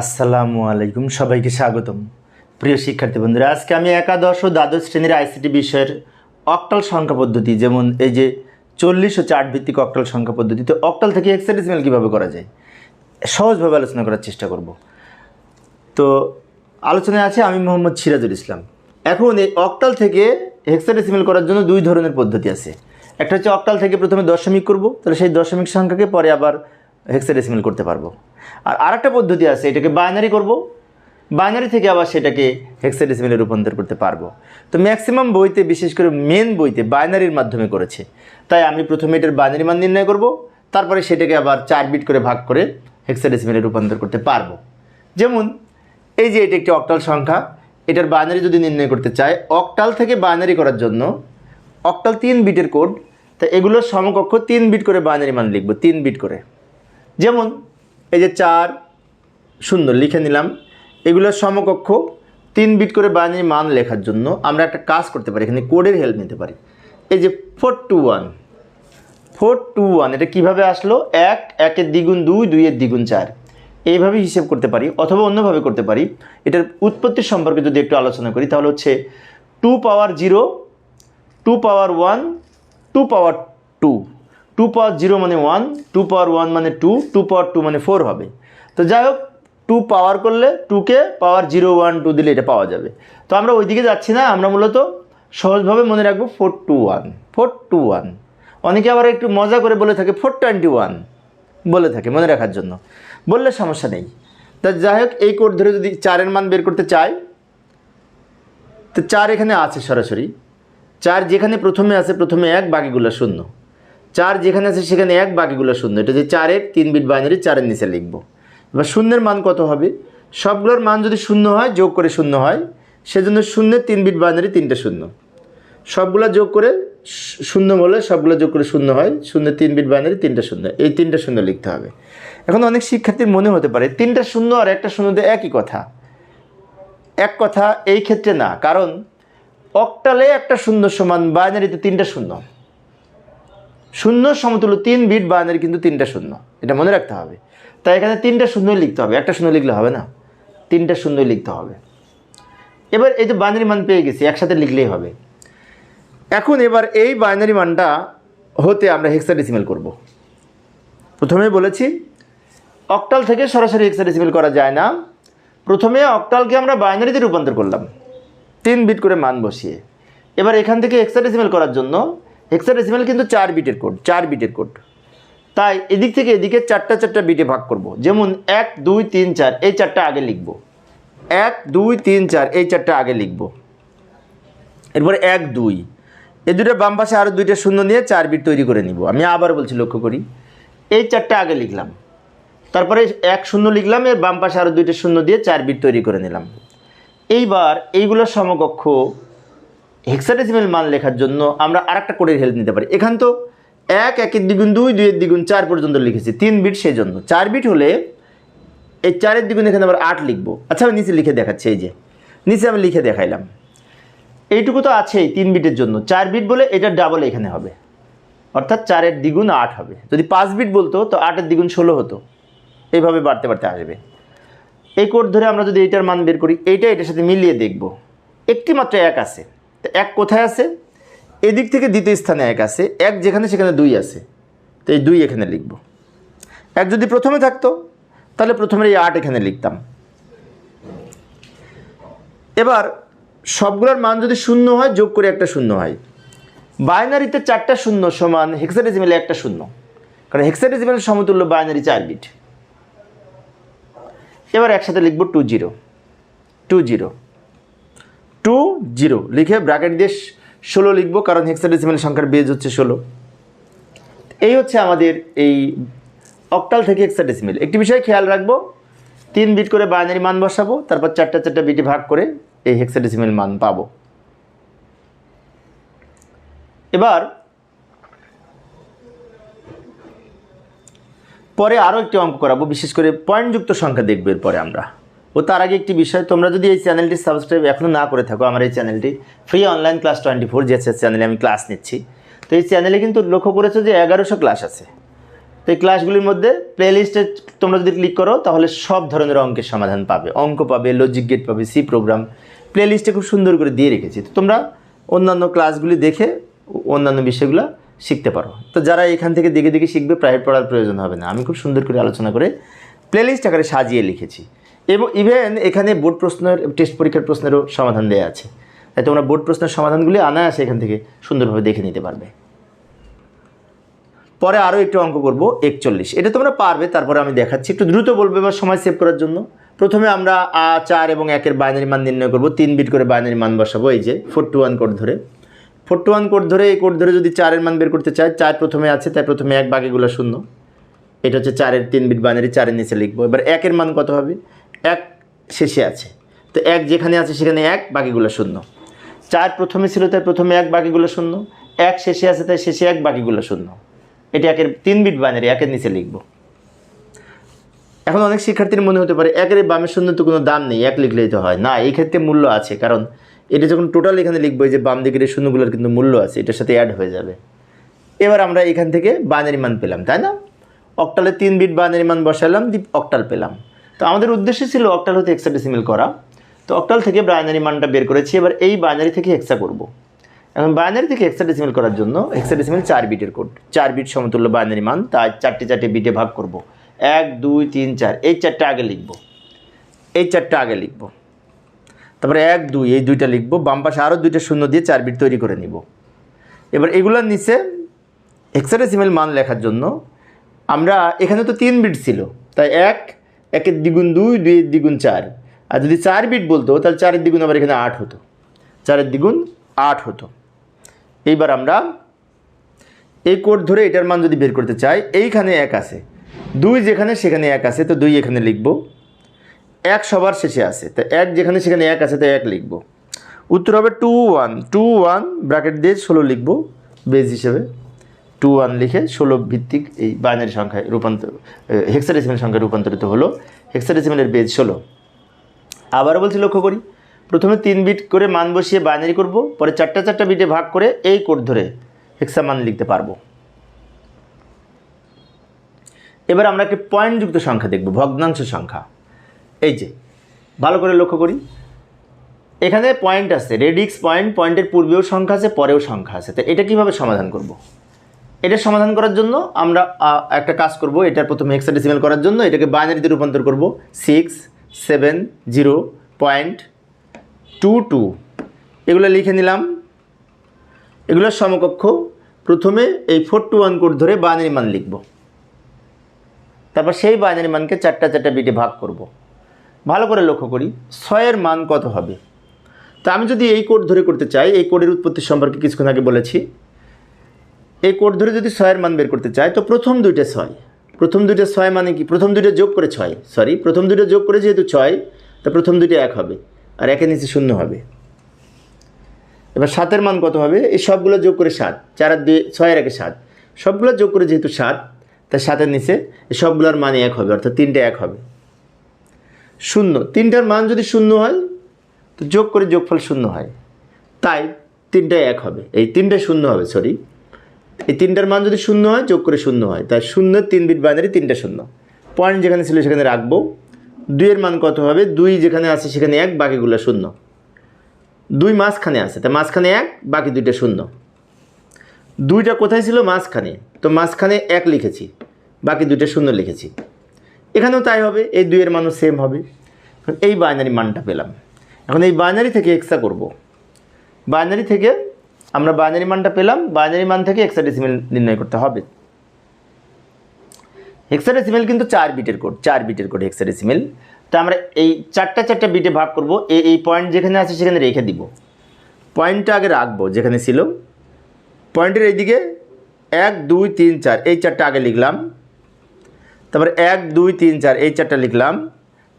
আসসালামু আলাইকুম, সবাইকে স্বাগতম। প্রিয় শিক্ষার্থী বন্ধুরা, আজকে আমি একাদশ ও দ্বাদশ শ্রেণির আইসিটি বিষয়ের অক্টাল সংখ্যা পদ্ধতি, যেমন এই যে চল্লিশ ও চার্ট ভিত্তিক অক্টাল সংখ্যা পদ্ধতি তো অক্টাল থেকে হেক্সাডেসিমেল কীভাবে করা যায়, সহজভাবে আলোচনা করার চেষ্টা করব। তো আলোচনায় আছে আমি মোহাম্মদ সিরাজুল ইসলাম। এখন এই অক্টাল থেকে হেক্সাডেসিমেল করার জন্য দুই ধরনের পদ্ধতি আছে। একটা হচ্ছে অক্টাল থেকে প্রথমে দশমিক করব, তাহলে সেই দশমিক সংখ্যাকে পরে আবার হেক্সাডেসিমেল করতে পারব। আর আরেকটা পদ্ধতি আছে, এটাকে বাইনারি করব। বাইনারি থেকে আবার সেটাকে হেক্সাডেসিমেলে রূপান্তর করতে পারব। তো ম্যাক্সিমাম বইতে, বিশেষ করে মেন বইতে বাইনারির মাধ্যমে করেছে। তাই আমি প্রথমে এটার বাইনারি মান নির্ণয় করব, তারপরে সেটাকে আবার চার বিট করে ভাগ করে হেক্সাডেসিমেলে রূপান্তর করতে পারব। যেমন, এই যে এটা একটি অক্টাল সংখ্যা, এটার বাইনারি যদি নির্ণয় করতে চায় অক্টাল থেকে বাইনারি করার জন্য অক্টাল তিন বিটের কোড তা এগুলোর সমকক্ষ তিন বিট করে বাইনারি মান লিখব, তিন বিট করে। যেমন এই যে চার শূন্য লিখে নিলাম। এগুলোর সমকক্ষ, তিন বিট করে বাইনারি মান লেখার জন্য আমরা একটা কাজ করতে পারি, এখানে কোডের হেল্প নিতে পারি। এই যে four two one four two one এটা কীভাবে আসলো? এক, একের দ্বিগুণ দুই, দুইয়ের দ্বিগুণ চার। এইভাবে হিসেব করতে পারি, অথবা অন্যভাবে করতে পারি। এটার উৎপত্তি সম্পর্কে যদি একটু আলোচনা করি, তাহলে হচ্ছে two power zero two power one two power two two power zero মানে ওয়ান টু পাওয়ার ওয়ান মানে টু টু পাওয়ার টু মানে ফোর হবে। তো যাই হোক টু পাওয়ার করলে টুকে পাওয়ার জিরো ওয়ান টু দিলে এটা পাওয়া যাবে। তো আমরা ওইদিকে যাচ্ছি না, আমরা মূলত সহজভাবে মনে রাখব four two one four two one অনেকে আবার একটু মজা করে বলে থাকে ফোর টোয়েন্টি ওয়ান বলে থাকে মনে রাখার জন্য। বললে সমস্যা নেই। তা যাই হোক, এই কোড ধরে যদি চারের মান বের করতে চাই, তো চার এখানে আছে সরাসরি। চার যেখানে প্রথমে আছে, প্রথমে এক, বাকিগুলো শূন্য। চার যেখানে আছে সেখানে এক বাকিগুলো শূন্য। এটা যে চারের তিন বিট বাইনারি, চারের নিচে লিখব। এবার শূন্যের মান কত হবে? সবগুলোর মান যদি শূন্য হয়, যোগ করে শূন্য হয়, সেজন্য শূন্যের তিন বিট বাইনারি, তিনটে শূন্য। সবগুলো যোগ করে শূন্য বলে সবগুলো যোগ করে শূন্য হয়, শূন্য তিন বিট বাইনারি, তিনটা শূন্য। এই তিনটা শূন্য লিখতে হবে। এখন অনেক শিক্ষার্থীর মনে হতে পারে, তিনটা শূন্য আর একটা শূন্যতে একই কথা। এক কথা এই ক্ষেত্রে না, কারণ অক্টালে একটা শূন্য সমান বাইনারিতে তিনটা শূন্য। শূন্য সমতুল্য তিন বিট বাইনারি কিন্তু তিনটা শূন্য। এটা মনে রাখতে হবে। তাই এখানে তিনটা শূন্যই লিখতে হবে। একটা শূন্য লিখলে হবে না। তিনটা শূন্যই লিখতে হবে। এবার এই যে বাইনারি মান পেয়ে গেছি, একসাথে লিখলেই হবে। এখন এবার এই বাইনারি মানটা হতে আমরা হেক্সাডেসিমেল করব। প্রথমে বলেছি অক্টাল থেকে সরাসরি হেক্সাডেসিমেল করা যায় না। প্রথমে অক্টালকে আমরা বাইনারিতে রূপান্তর করলাম। তিন বিট করে মান বসিয়ে। এবার এখান থেকে হেক্সাডেসিমেল করার জন্য হেক্সাডেসিমেল কিন্তু চার বিটের কোড চার বিটের কোড তাই এদিক থেকে এদিকে চারটা চারটা বিটে ভাগ করব। যেমন এক, দুই, তিন, চার, এই চারটা আগে লিখব। এক, দুই, তিন, চার, এই চারটা আগে লিখব। এরপরে এক, দুই। এই দুটো বাম পাশে আরও দুইটা শূন্য নিয়ে চার বিট তৈরি করে নিব। আমি আবার বলছি লক্ষ্য করি। এই চারটা আগে লিখলাম। তারপরে এক শূন্য লিখলাম, এর বাম পাশে আরও দুইটা শূন্য দিয়ে চার বিট তৈরি করে নিলাম। এইবার এইগুলোর সমকক্ষ হেক্সাডেসিমেল মান লেখার জন্য আমরা আরেকটা কোডের হেল্প নিতে পারি। এখান তো এক, একের দ্বিগুণ দুই, দুইয়ের দ্বিগুণ চার পর্যন্ত লিখেছি। তিন বিট সেই জন্য চার বিট হলে এই চারের দ্বিগুণ এখানে আবার আট লিখব। আচ্ছা আমি নিচে লিখে দেখাচ্ছি, এই যে। নিচে আমি লিখে দেখাইলাম। এইটুকু তো আছেই তিন বিটের জন্য। চার বিট বলে এটা ডাবল এখানে হবে। অর্থাৎ চারের দ্বিগুণ আট হবে। যদি পাঁচ বিট বলতো, তো আটের দ্বিগুণ ষোলো হতো। এইভাবে বাড়তে বাড়তে আসবে। এই কোড ধরে আমরা যদি এইটার মান বের করি, এইটা এটার সাথে মিলিয়ে দেখব। একটি মাত্র এক আছে। তো এক কোথায় আছে? এদিক থেকে দ্বিতীয় স্থানে এক আছে, এক যেখানে সেখানে দুই আছে। তো এই দুই এখানে লিখব। এক যদি প্রথমে থাকতো, তাহলে প্রথমে এই আট এখানে লিখতাম। এবার সবগুলোর মান যদি শূন্য হয়, যোগ করে একটা শূন্য হয়। বাইনারিতে চারটা শূন্য সমান হেক্সাডেসিমেলে একটা শূন্য। কারণ হেক্সাডেসিমেলের সমতুল্য বাইনারি চার বিট। এবার একসাথে লিখব two zero. Two zero. Two zero লিখে ব্র্যাকেট দিয়ে ষোলো লিখব, কারণ হেক্সাডেসিমেল সংখ্যার বেজ হচ্ছে ষোলো। এই হচ্ছে আমাদের এই অক্টাল থেকে হেক্সাডেসিমেল একটি বিষয় খেয়াল রাখব, তিন বিট করে বাইনারি মান বসাবো, তারপর চারটা চারটা বিটে ভাগ করে এই হেক্সাডেসিমেল মান পাবো। এবার, পরে আরও একটি অঙ্ক করাবো, বিশেষ করে পয়েন্টযুক্ত সংখ্যা দেখবে এরপরে আমরা। ও তার আগে একটি বিষয়, তোমরা যদি এই চ্যানেলটি সাবস্ক্রাইব এখনও না করে থাকো, আমার এই চ্যানেলটি free online class twenty four যে চ্যানেলে আমি ক্লাস নিচ্ছি। তো এই চ্যানেলে কিন্তু লক্ষ্য করেছ যে এগারোশো ক্লাস আছে। তো এই ক্লাসগুলির মধ্যে প্লেলিস্টে তোমরা যদি ক্লিক করো, তাহলে সব ধরনের অঙ্কের সমাধান পাবে। অঙ্ক পাবে লজিক গেট পাবে সি প্রোগ্রাম প্লেলিস্টে খুব সুন্দর করে দিয়ে রেখেছি। তো তোমরা অন্যান্য ক্লাসগুলি দেখে অন্যান্য বিষয়গুলো শিখতে পারো। তো যারা এখান থেকে দেখে দেখে শিখবে প্রাইভেট পড়ার প্রয়োজন হবে না। আমি খুব সুন্দর করে আলোচনা করে প্লেলিস্ট আকারে সাজিয়ে লিখেছি। এবং ইভেন এখানে বোর্ড প্রশ্নের টেস্ট পরীক্ষার প্রশ্নেরও সমাধান দেওয়া আছে। তাই তোমরা বোর্ড প্রশ্নের সমাধানগুলি আনা আনায়াসে এখান থেকে সুন্দরভাবে দেখে নিতে পারবে। পরে আরও একটু অঙ্ক করব, একচল্লিশ। এটা তোমরা পারবে, তারপরে আমি দেখাচ্ছি। একটু দ্রুত বলবে বা সময় সেভ করার জন্য। প্রথমে আমরা আ, চার এবং একের বাইনারি মান নির্ণয় করব। তিন বিট করে বাইনারি মান বসাবো, এই যে ফোর টু ওয়ান কোড ধরে। ফোর টু ওয়ান কোড ধরে, এই কোড ধরে যদি চারের মান বের করতে চাই চার প্রথমে আছে, তাই প্রথমে এক বাকিগুলো শূন্য। এটা হচ্ছে চারের তিন বিট বাইনারি চারের নিচে লিখব। এবার একের মান কত হবে? এক শেষে আছে। তো এক যেখানে আছে সেখানে এক, বাকিগুলো শূন্য। চার প্রথমে ছিল, তাই প্রথমে এক, বাকিগুলো শূন্য। এক শেষে আছে, তাই শেষে এক, বাকিগুলো শূন্য। এটি একের তিন বিট বাইনারি একের নিচে লিখব। এখন অনেক শিক্ষার্থীর মনে হতে পারে, একের বামের শূন্য তো কোনো দাম নেই, এক লিখলেই তো হয়। না, এই ক্ষেত্রে মূল্য আছে, কারণ এটা যখন টোটাল এখানে লিখব যে বাম দিকের শূন্যগুলোর কিন্তু মূল্য আছে, এটার সাথে অ্যাড হয়ে যাবে। এবার আমরা এখান থেকে বাইনারি মান পেলাম, তাই না? অক্টালে তিন বিট বাইনারি মান বসালাম দি অক্টাল পেলাম। তো আমাদের উদ্দেশ্য ছিল অক্টাল হতে হেক্সাডেসিমেল করা। তো অক্টাল থেকে বাইনারি মানটা বের করেছি, এবার এই বাইনারি থেকে হেক্সা করব। এখন বাইনারি থেকে হেক্সাডেসিমেল করার জন্য হেক্সাডেসিমেল চার বিটের কোড চার বিট সমতুল্য বাইনারি মান, তাই চারটে চারটে বিটে ভাগ করব। এক, দুই, তিন, চার, এই চারটা আগে লিখব। এই চারটা আগে লিখব। তারপরে এক, দুই, এই দুইটা লিখব। বাম পাশে আরও দুইটা শূন্য দিয়ে চার বিট তৈরি করে নিব। এবার এগুলোর নিচে হেক্সাডেসিমেল মান লেখার জন্য আমরা, এখানে তো তিন বিট ছিল, তাই এক একের দ্বিগুণ দুই, দুইয়ের দ্বিগুণ চার। আর যদি চার বিট বলতো, তাহলে চারের দ্বিগুণ আবার এখানে আট হতো। চারের দ্বিগুণ আট হতো। এইবার আমরা এই কোড ধরে এটার মান যদি বের করতে চাই, এইখানে এক আছে। দুই যেখানে, সেখানে এক আছে, তো দুই এখানে লিখব। এক সবার শেষে আছে। তো এক যেখানে, সেখানে এক আছে, তো এক লিখব। উত্তর হবে two one two one bracket দিয়ে ষোলো লিখব বেজ হিসেবে। টু ওয়ান লিখে ষোলো ভিত্তিক এই বাইনারি সংখ্যায় রূপান্তর হেক্সাডেসিমেল সংখ্যায় রূপান্তরিত হলো। হেক্সাডেসিমেলের বেজ ষোলো। আবারও বলছি লক্ষ্য করি। প্রথমে তিন বিট করে মান বসিয়ে বাইনারি করব, পরে চারটা চারটা বিটে ভাগ করে এই কোড ধরে হেক্সা মান লিখতে পারব। এবার আমরা একটি পয়েন্টযুক্ত সংখ্যা দেখব, ভগ্নাংশ সংখ্যা। এই যে, ভালো করে লক্ষ্য করি। এখানে পয়েন্ট আছে রেডিক্স পয়েন্ট পয়েন্টের পূর্বেও সংখ্যা আছে, পরেও সংখ্যা আছে। তো এটা কীভাবে সমাধান করব। এটা সমাধান করার জন্য আমরা একটা কাজ করব। এটার প্রথমে হেক্সাডেসিমেল করার জন্য এটাকে বাইনারিতে রূপান্তর করব। Six seven zero point two two এগুলো লিখে নিলাম। এগুলোর সমকক্ষ। প্রথমে এই ফোর টু ওয়ান কোড ধরে বাইনারি মান লিখব। তারপর সেই বাইনারি মানকে চারটা চারটা বিটে ভাগ করব। ভালো করে লক্ষ্য করি, ছয়ের মান কত হবে? তা আমি যদি এই কোড ধরে করতে চাই, এই কোডের উৎপত্তি সম্পর্কে কিছুক্ষণ আগে বলেছি। এই কোড ধরে যদি ছয়ের মান বের করতে চাই তো প্রথম দুইটা ছয়। প্রথম দুইটা ছয় মানে কি? প্রথম দুইটা যোগ করে ছয়। সরি প্রথম দুইটা যোগ করে যেহেতু ছয়, তা প্রথম দুইটা এক হবে আর একের নিচে শূন্য হবে। এবার সাতের মান কত হবে? এই সবগুলো যোগ করে সাত। চার আর দুই, ছয়ের একে সাত। সবগুলো যোগ করে যেহেতু সাত, তা সাতের নিচে সবগুলোর মানে এক হবে, অর্থাৎ তিনটে এক হবে। শূন্য। তিনটার মান যদি শূন্য হয়, তো যোগ করে যোগফল শূন্য হয়। তাই তিনটায় এক হবে। এই তিনটে শূন্য হবে সরি এই তিনটার মান যদি শূন্য হয়, যোগ করে শূন্য হয়। তাই শূন্য, তিন বিট বাইনারি তিনটা শূন্য। পয়েন্ট যেখানে ছিল সেখানে রাখব। দুইয়ের মান কত হবে? দুই যেখানে আছে সেখানে এক, বাকিগুলো শূন্য। দুই মাঝখানে আছে, তাই মাঝখানে এক, বাকি দুইটা শূন্য। দুইটা কোথায় ছিল? মাঝখানে। তো মাঝখানে এক লিখেছি, বাকি দুইটা শূন্য লিখেছি। এখানেও তাই হবে, এই দুইয়ের মানও সেম হবে। এই বাইনারি মানটা পেলাম। এখন এই বাইনারি থেকে এক্সট্রা করব। বাইনারি থেকে আমরা বাইনারি মানটা পেলাম বাইনারি মান থেকে হেক্সাডেসিমেল নির্ণয় করতে হবে। হেক্সাডেসিমেল কিন্তু চার বিটের কোড চার বিটের কোড হেক্সাডেসিমেল তো আমরা এই চারটা চারটা বিটে ভাগ করব এই এই পয়েন্ট যেখানে আছে সেখানে রেখে দিব। পয়েন্টটা আগে রাখব যেখানে ছিল। পয়েন্টের এইদিকে এক, দুই, তিন, চার, এই চারটা আগে লিখলাম। তারপর এক, দুই, তিন, চার, এই চারটা লিখলাম।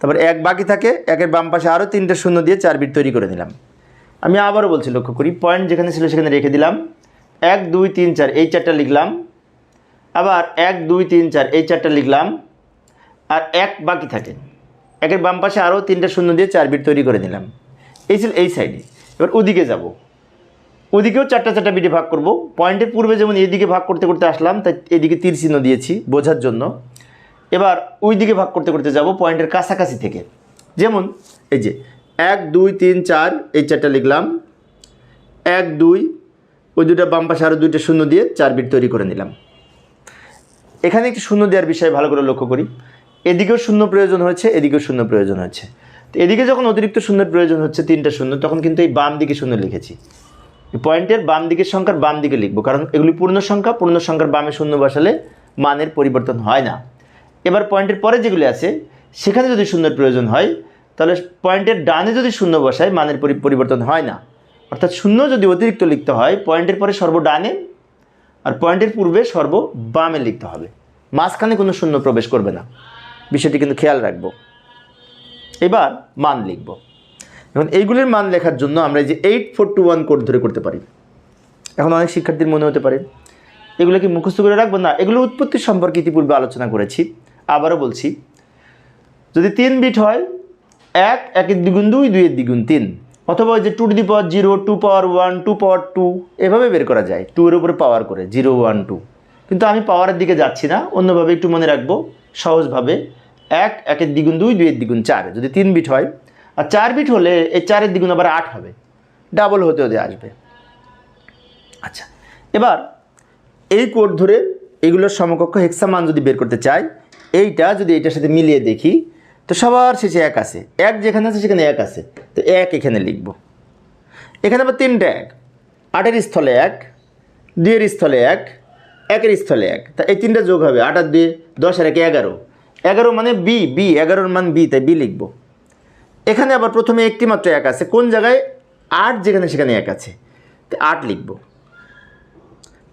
তারপর এক বাকি থাকে, একের বাম পাশে আরও তিনটে শূন্য দিয়ে চার বিট তৈরি করে নিলাম। আমি আবারও বলছি, লক্ষ্য করি পয়েন্ট যেখানে ছিল সেখানে রেখে দিলাম। এক, দুই, তিন, চার, এই চারটা লিখলাম। আবার এক, দুই, তিন, চার, এই চারটা লিখলাম। আর এক বাকি থাকে। একের বাম পাশে আরও তিনটে শূন্য দিয়ে চার বিট তৈরি করে নিলাম। এই ছিল এই সাইডে এবার ওদিকে যাব। ওদিকেও চারটা চারটা বিটে ভাগ করব। পয়েন্টের পূর্বে যেমন এদিকে ভাগ করতে করতে আসলাম, তাই এদিকে তীর চিহ্ন দিয়েছি বোঝার জন্য। এবার ওই দিকে ভাগ করতে করতে যাব পয়েন্টের কাছাকাছি থেকে। যেমন এই যে এক, দুই, তিন, চার, এই চারটা লিখলাম। এক, দুই, ওই দুটা বাম পাশে আরও দুইটা শূন্য দিয়ে চার বিট তৈরি করে নিলাম। এখানে একটি শূন্য দেওয়ার বিষয়ে ভালো করে লক্ষ্য করি। এদিকেও শূন্য প্রয়োজন হয়েছে, এদিকেও শূন্য প্রয়োজন হচ্ছে তো এদিকে যখন অতিরিক্ত শূন্যের প্রয়োজন হচ্ছে, তিনটা শূন্য, তখন কিন্তু এই বাম দিকে শূন্য লিখেছি। পয়েন্টের বাম দিকের সংখ্যার বাম দিকে লিখব, কারণ এগুলি পূর্ণ সংখ্যা, পূর্ণ সংখ্যার বামে শূন্য বসালে মানের পরিবর্তন হয় না। এবার পয়েন্টের পরে যেগুলি আছে, সেখানে যদি শূন্যের প্রয়োজন হয় তাহলে পয়েন্টের ডানে যদি শূন্য বসায়, মানের পরি- পরিবর্তন হয় না। অর্থাৎ শূন্য যদি অতিরিক্ত লিখতে হয় পয়েন্টের পরে সর্ব ডানে আর পয়েন্টের পূর্বে সর্ব বামে লিখতে হবে। মাঝখানে কোনো শূন্য প্রবেশ করবে না। বিষয়টি কিন্তু খেয়াল রাখব। এবার মান লিখব। এখন এইগুলির মান লেখার জন্য আমরা এই যে eight four two one code ধরে করতে পারি। এখন অনেক শিক্ষার্থীর মনে হতে পারে। এগুলো কি মুখস্থ করে রাখব? না, এগুলো উৎপত্তি সম্পর্কে ইতিপূর্বে আলোচনা করেছি। আবারও বলছি, যদি তিন বিট হয় এক, একের দ্বিগুণ দুই, দুইয়ের দ্বিগুণ তিন। অথবা ওই যে two two the power zero two power one two power two এভাবে বের করা যায়। টু এর উপরে পাওয়ার করে জিরো ওয়ান টু কিন্তু আমি পাওয়ারের দিকে যাচ্ছি না, অন্যভাবে একটু মনে রাখব, সহজভাবে। এক, একের দ্বিগুণ দুই, দুইয়ের দ্বিগুণ চার। যদি তিন বিট হয়, আর চার বিট হলে এই চারের দ্বিগুণ আবার আট হবে। ডাবল হতে হতে আসবে। আচ্ছা এবার এই কোড ধরে এগুলোর সমকক্ষ হেক্সামান যদি বের করতে চাই, এইটা যদি এইটার সাথে মিলিয়ে দেখি তো সবার শেষে এক আছে। এক যেখানে আছে, সেখানে এক আছে। তো এক এখানে লিখব। এখানে আবার তিনটা এক। আটের স্থলে এক, দুইয়ের স্থলে এক, একের স্থলে এক। তা এই তিনটা যোগ হবে আট আর দুই, দশ আর এক, এগারো। এগারো মানে বি বি এগারোর মান বি তাই বি লিখব। এখানে আবার প্রথমে একটি মাত্র এক আছে। কোন জায়গায়? আট যেখানে, সেখানে এক আছে। তো আট লিখব।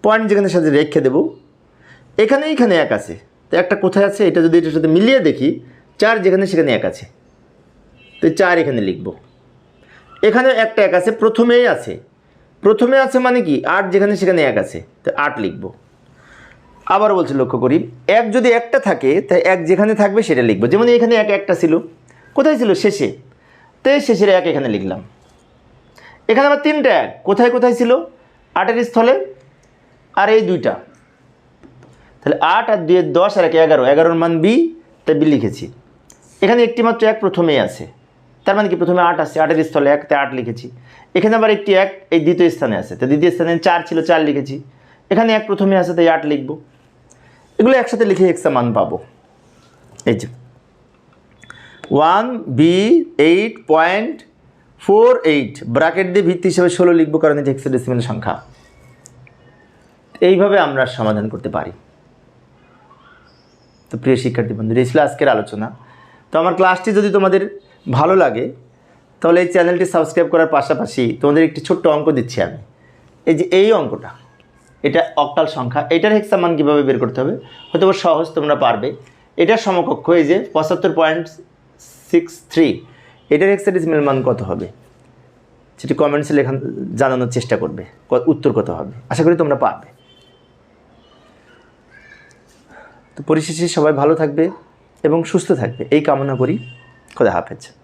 পয়েন্ট যেখানে সাথে রেখে দেবো। এখানে এখানে এক আছে। তো একটা কোথায় আছে? এটা যদি এটার সাথে মিলিয়ে দেখি চার যেখানে সেখানে এক আছে। তো চার এখানে লিখব। এখানে একটা এক আছে, প্রথমেই আছে। প্রথমে আছে মানে কি? আট যেখানে সেখানে এক আছে। তো আট লিখব। আবার বলছি লক্ষ্য করি, এক যদি একটা থাকে, তাই এক যেখানে থাকবে সেটা লিখব। যেমন এখানে এক একটা ছিল। কোথায় ছিল? শেষে। তো শেষের এক এখানে লিখলাম। এখানে আবার তিনটা এক। কোথায় কোথায় ছিল? আটের স্থলে আর এই দুইটা। তাহলে আট আর দুই দশ আর এক এগারো। এগারোর মান বি, তাই বি লিখেছি। এখানে একটি মাত্র এক প্রথমেই আছে। তার মানে কি? প্রথমে আট আছে, আটের স্থলে এক তাই আট লিখেছি। এখানে আবার একটি এক, এই দ্বিতীয় স্থানে আছে। তো দ্বিতীয় স্থানে চার ছিল, চার লিখেছি। এখানে এক প্রথমে আছে, তাই আট লিখব। এগুলো একসাথে লিখে এক্সা মান পাবো। এই যে। One, B, eight point four eight bracket দিয়ে ভিত্তি হিসেবে ষোলো লিখব কারণ এটা হেক্সাডেসিমেল সংখ্যা। এইভাবে আমরা সমাধান করতে পারি। তো প্রিয় শিক্ষার্থী বন্ধুরা, এই ছিল আজকের আলোচনা। তো আমার ক্লাসটি যদি তোমাদের ভালো লাগে, তাহলে এই চ্যানেলটি সাবস্ক্রাইব করার পাশাপাশি তোমাদের একটি ছোট্ট অঙ্ক দিচ্ছি আমি। এই যে এই অঙ্কটা, এটা অক্টাল সংখ্যা, এটার হেক্সা মান কীভাবে বের করতে হবে হয়তো সহজ তোমরা পারবে। এটার সমকক্ষ এই যে পঁচাত্তর পয়েন্ট সিক্স থ্রি এটার হেক্সাডেসিমেল মান কত হবে? সেটি কমেন্টসে লেখা জানানোর চেষ্টা করবে উত্তর কত হবে? আশা করি তোমরা পারবে। তো পরিশেষে সবাই ভালো থাকবে। এবং সুস্থ থাকবে। এই কামনা করি। খোদা হাফেজ।